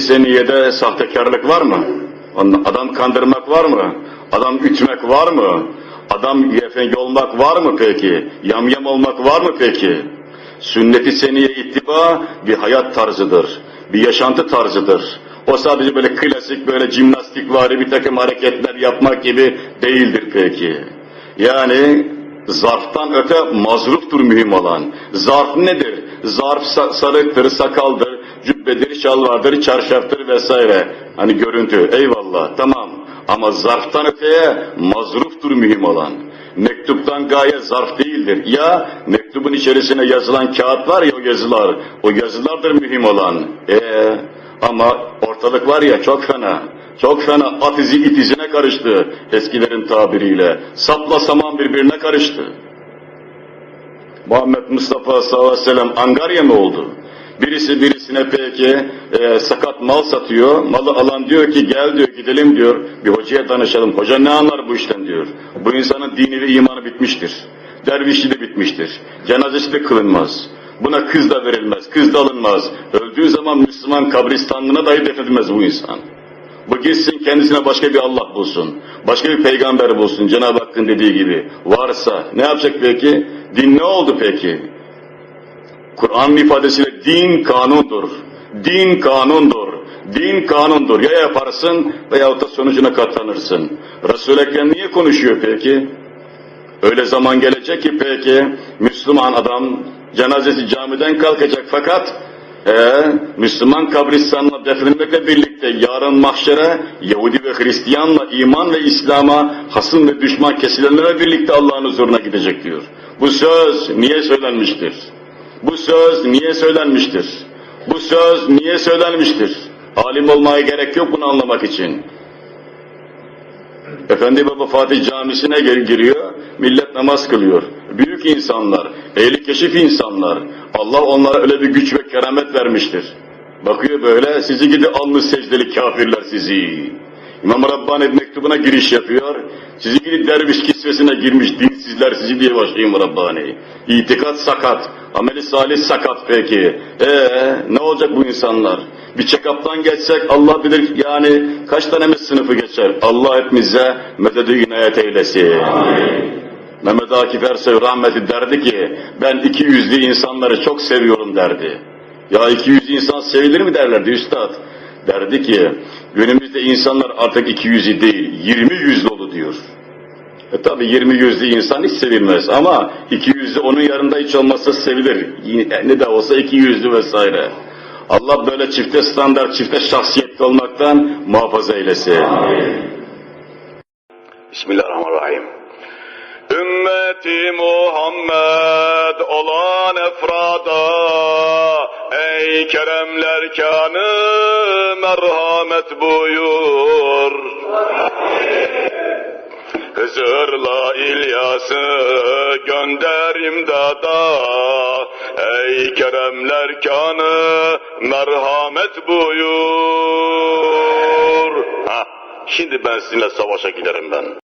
seniyede sahtekarlık var mı? Adam kandırmak var mı? Adam ütmek var mı? Adam efendim olmak var mı peki? Yamyam olmak var mı peki? Sünnet-i seniye ittiba bir hayat tarzıdır. Bir yaşantı tarzıdır. O sadece böyle klasik böyle jimnastik vari bir takım hareketler yapmak gibi değildir peki. Yani zarftan öte mazruftur mühim olan. Zarf nedir? Zarf sa- sarıktır, sakaldır, cübbedir, şalvardır, çarşaftır vesaire. Hani görüntü, eyvallah, tamam. Ama zarftan öteye mazruftur mühim olan. Mektuptan gaye zarf değildir. Ya mektubun içerisine yazılan kağıt var ya o yazılar, o yazılardır mühim olan. Ee, ama ortalık var ya çok fena. Çok fena at izi it izine karıştı eskilerin tabiriyle. Sapla saman birbirine karıştı. Muhammed Mustafa sallallahu aleyhi ve sellem angarya mı oldu? Birisi birisine peki e, sakat mal satıyor. Malı alan diyor ki gel diyor gidelim diyor. Bir hocaya danışalım. Hoca ne anlar bu işten diyor. Bu insanın dini ve imanı bitmiştir. Dervişi de bitmiştir. Cenazesi de kılınmaz. Buna kız da verilmez, kız da alınmaz. Öldüğü zaman Müslüman kabristanlığına dahi defnedilmez bu insan. Bu gitsin kendisine başka bir Allah bulsun. Başka bir peygamber bulsun Cenab-ı Hakk'ın dediği gibi. Varsa ne yapacak peki? Din ne oldu peki? Kur'an'ın ifadesiyle din kanundur. Din kanundur. Din kanundur. Ya yaparsın veyahut da sonucuna katlanırsın. Resul-i Ekrem niye konuşuyor peki? Öyle zaman gelecek ki peki Müslüman adam cenazesi camiden kalkacak fakat ee, Müslüman kabristanla defnedilmekle birlikte yarın mahşere Yahudi ve Hristiyanla iman ve İslam'a hasım ve düşman kesilenlere birlikte Allah'ın huzuruna gidecek diyor. Bu söz niye söylenmiştir? Bu söz niye söylenmiştir? Bu söz niye söylenmiştir? Alim olmaya gerek yok bunu anlamak için. Efendi Baba Fatih Camisi'ne gir- giriyor, millet namaz kılıyor. Büyük insanlar, ehli keşif insanlar. Allah onlara öyle bir güç ve keramet vermiştir. Bakıyor böyle, sizi gidi alnı secdeli kafirler sizi. İmam Rabbani mektubuna giriş yapıyor. Sizi gidi derviş kisvesine girmiş dinsizler sizi diye başlayayım Rabbani. İtikat sakat, ameli salih sakat peki. Ee ne olacak bu insanlar? Bir check-up'tan geçsek Allah bilir yani kaç tanemiz sınıfı geçer. Allah hepimize mededü inayet eylesin. Mehmet Akif Ersoy rahmeti derdi ki ben iki yüzlü insanları çok seviyorum derdi. Ya iki yüzlü insan sevilir mi derlerdi üstad. Derdi ki günümüzde insanlar artık iki yüzlü değil yirmi yüzlü oldu diyor. E tabi 20 yüzlü insan hiç sevilmez ama iki yüzlü onun yanında hiç olmazsa sevilir. Yine- Ne de olsa iki yüzlü vesaire. Allah böyle çifte standart, çifte şahsiyetli olmaktan muhafaza eylesin. Bismillahirrahmanirrahim. Ümmeti Muhammed olan efrada Ey keremler kanı merhamet buyur Hızır'la İlyas'ı gönder imdada Ey keremler kanı merhamet buyur ha, Şimdi ben sizinle savaşa giderim ben.